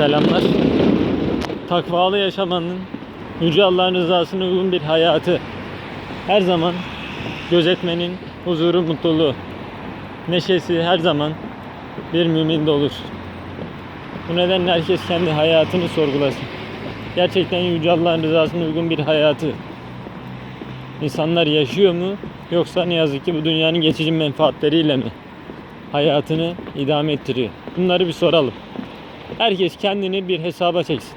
selamlar. Takvalı yaşamanın Yüce Allah'ın rızasına uygun bir hayatı her zaman gözetmenin huzuru, mutluluğu, neşesi her zaman bir müminde olur. Bu nedenle herkes kendi hayatını sorgulasın. Gerçekten Yüce Allah'ın rızasına uygun bir hayatı insanlar yaşıyor mu? Yoksa ne yazık ki bu dünyanın geçici menfaatleriyle mi hayatını idame ettiriyor? Bunları bir soralım. Herkes kendini bir hesaba çeksin.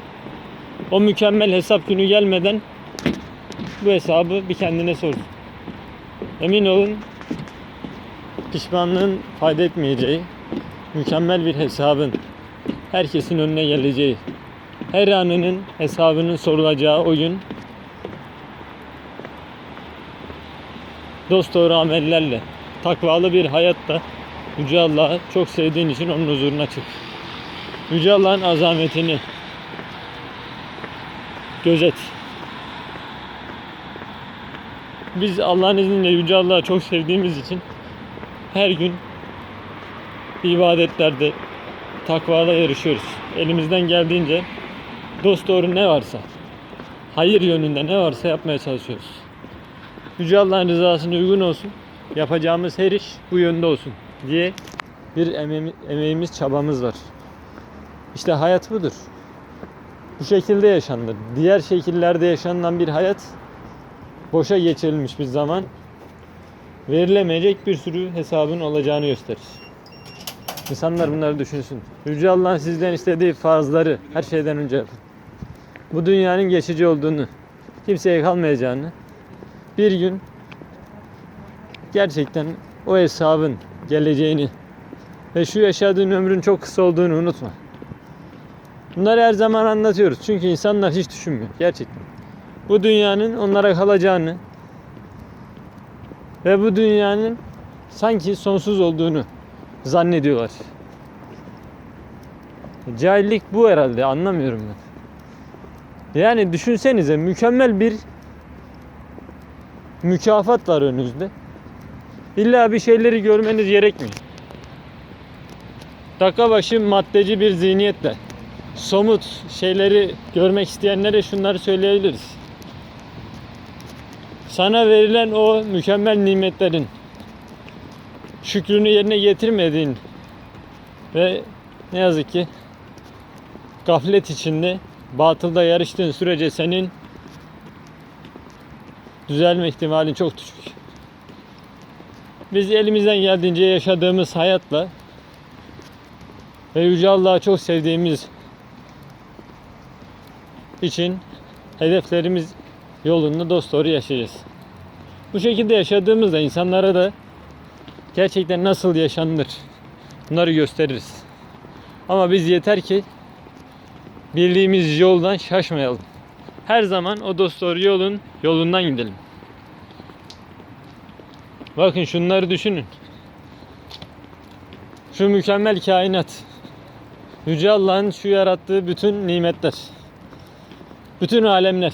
O mükemmel hesap günü gelmeden bu hesabı bir kendine sorsun. Emin olun pişmanlığın fayda etmeyeceği, mükemmel bir hesabın herkesin önüne geleceği, her anının hesabının sorulacağı o gün dost doğru amellerle, takvalı bir hayatta Yüce Allah'ı çok sevdiğin için onun huzuruna çık. Yüce Allah'ın azametini gözet. Biz Allah'ın izniyle Yüce Allah'ı çok sevdiğimiz için her gün ibadetlerde takvada yarışıyoruz. Elimizden geldiğince dost doğru ne varsa, hayır yönünde ne varsa yapmaya çalışıyoruz. Yüce Allah'ın rızasına uygun olsun. Yapacağımız her iş bu yönde olsun diye bir emeğimi- emeğimiz, çabamız var. İşte hayat budur. Bu şekilde yaşanır. Diğer şekillerde yaşanılan bir hayat boşa geçirilmiş bir zaman verilemeyecek bir sürü hesabın olacağını gösterir. İnsanlar bunları düşünsün. Yüce Allah'ın sizden istediği farzları her şeyden önce yapın. Bu dünyanın geçici olduğunu, kimseye kalmayacağını, bir gün gerçekten o hesabın geleceğini ve şu yaşadığın ömrün çok kısa olduğunu unutma. Bunları her zaman anlatıyoruz. Çünkü insanlar hiç düşünmüyor. Gerçekten. Bu dünyanın onlara kalacağını ve bu dünyanın sanki sonsuz olduğunu zannediyorlar. Cahillik bu herhalde. Anlamıyorum ben. Yani düşünsenize mükemmel bir mükafat var önünüzde. İlla bir şeyleri görmeniz gerekmiyor. Dakika başı maddeci bir zihniyetle somut şeyleri görmek isteyenlere şunları söyleyebiliriz. Sana verilen o mükemmel nimetlerin şükrünü yerine getirmediğin ve ne yazık ki gaflet içinde batılda yarıştığın sürece senin düzelme ihtimalin çok düşük. Biz elimizden geldiğince yaşadığımız hayatla ve Yüce Allah'ı çok sevdiğimiz için hedeflerimiz yolunda dosdoğru yaşayacağız. Bu şekilde yaşadığımızda insanlara da gerçekten nasıl yaşanılır bunları gösteririz. Ama biz yeter ki bildiğimiz yoldan şaşmayalım. Her zaman o dosdoğru yolun yolundan gidelim. Bakın şunları düşünün. Şu mükemmel kainat. Yüce Allah'ın şu yarattığı bütün nimetler. Bütün alemler.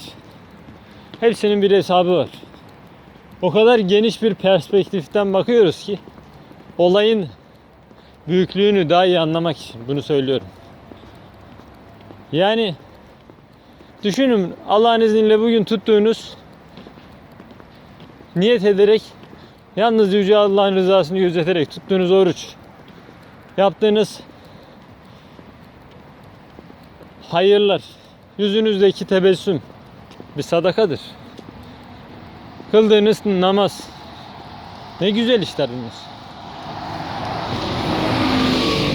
Hepsinin bir hesabı var. O kadar geniş bir perspektiften bakıyoruz ki olayın büyüklüğünü daha iyi anlamak için bunu söylüyorum. Yani düşünün Allah'ın izniyle bugün tuttuğunuz niyet ederek yalnız Yüce Allah'ın rızasını gözeterek tuttuğunuz oruç yaptığınız hayırlar yüzünüzdeki tebessüm bir sadakadır. Kıldığınız namaz ne güzel işler bunlar.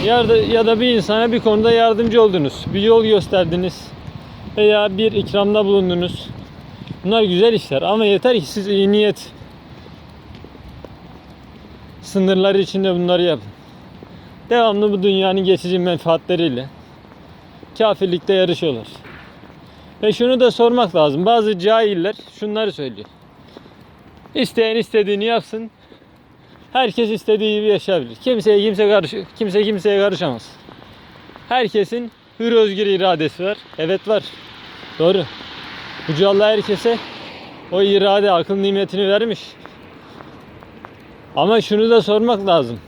Ya da, ya da bir insana bir konuda yardımcı oldunuz. Bir yol gösterdiniz. Veya bir ikramda bulundunuz. Bunlar güzel işler ama yeter ki siz iyi niyet sınırları içinde bunları yapın. Devamlı bu dünyanın geçici menfaatleriyle kafirlikte yarışıyorlar. Ve şunu da sormak lazım. Bazı cahiller şunları söylüyor. İsteyen istediğini yapsın. Herkes istediği gibi yaşayabilir. Kimseye kimse karış kimse kimseye karışamaz. Herkesin hür özgür iradesi var. Evet var. Doğru. Yüce Allah herkese o irade, akıl nimetini vermiş. Ama şunu da sormak lazım.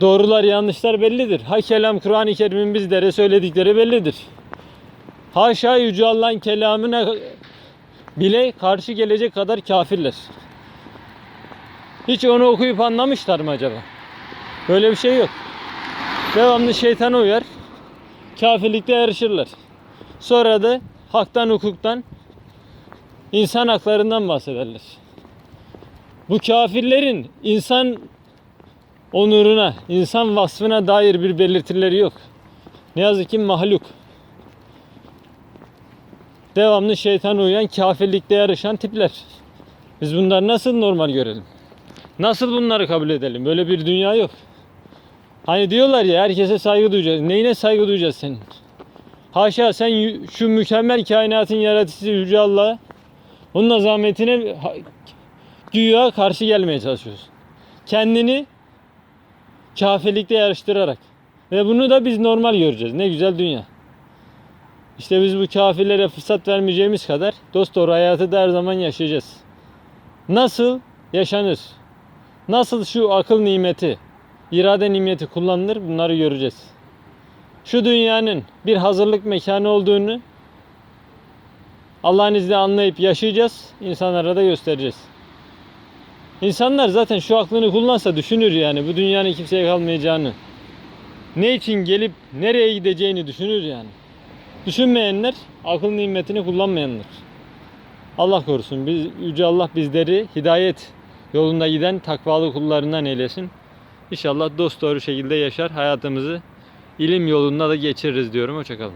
Doğrular yanlışlar bellidir. Ha kelam Kur'an-ı Kerim'in bizlere söyledikleri bellidir. Haşa Yüce Allah'ın kelamına bile karşı gelecek kadar kafirler. Hiç onu okuyup anlamışlar mı acaba? Böyle bir şey yok. Devamlı şeytana uyar. Kafirlikte yarışırlar. Sonra da haktan hukuktan insan haklarından bahsederler. Bu kafirlerin insan onuruna, insan vasfına dair bir belirtileri yok. Ne yazık ki mahluk. Devamlı şeytan uyan, kafirlikte yarışan tipler. Biz bunları nasıl normal görelim? Nasıl bunları kabul edelim? Böyle bir dünya yok. Hani diyorlar ya herkese saygı duyacağız. Neyine saygı duyacağız senin? Haşa sen şu mükemmel kainatın yaratıcısı Yüce Allah'a onun azametine güya karşı gelmeye çalışıyorsun. Kendini kafirlikte yarıştırarak. Ve bunu da biz normal göreceğiz. Ne güzel dünya. İşte biz bu kafirlere fırsat vermeyeceğimiz kadar dost doğru hayatı da her zaman yaşayacağız. Nasıl yaşanır? Nasıl şu akıl nimeti, irade nimeti kullanılır bunları göreceğiz. Şu dünyanın bir hazırlık mekanı olduğunu Allah'ın izniyle anlayıp yaşayacağız. insanlara da göstereceğiz. İnsanlar zaten şu aklını kullansa düşünür yani bu dünyanın kimseye kalmayacağını. Ne için gelip nereye gideceğini düşünür yani. Düşünmeyenler akıl nimetini kullanmayanlar. Allah korusun. Biz, Yüce Allah bizleri hidayet yolunda giden takvalı kullarından eylesin. İnşallah dost doğru şekilde yaşar hayatımızı ilim yolunda da geçiririz diyorum. Hoşçakalın.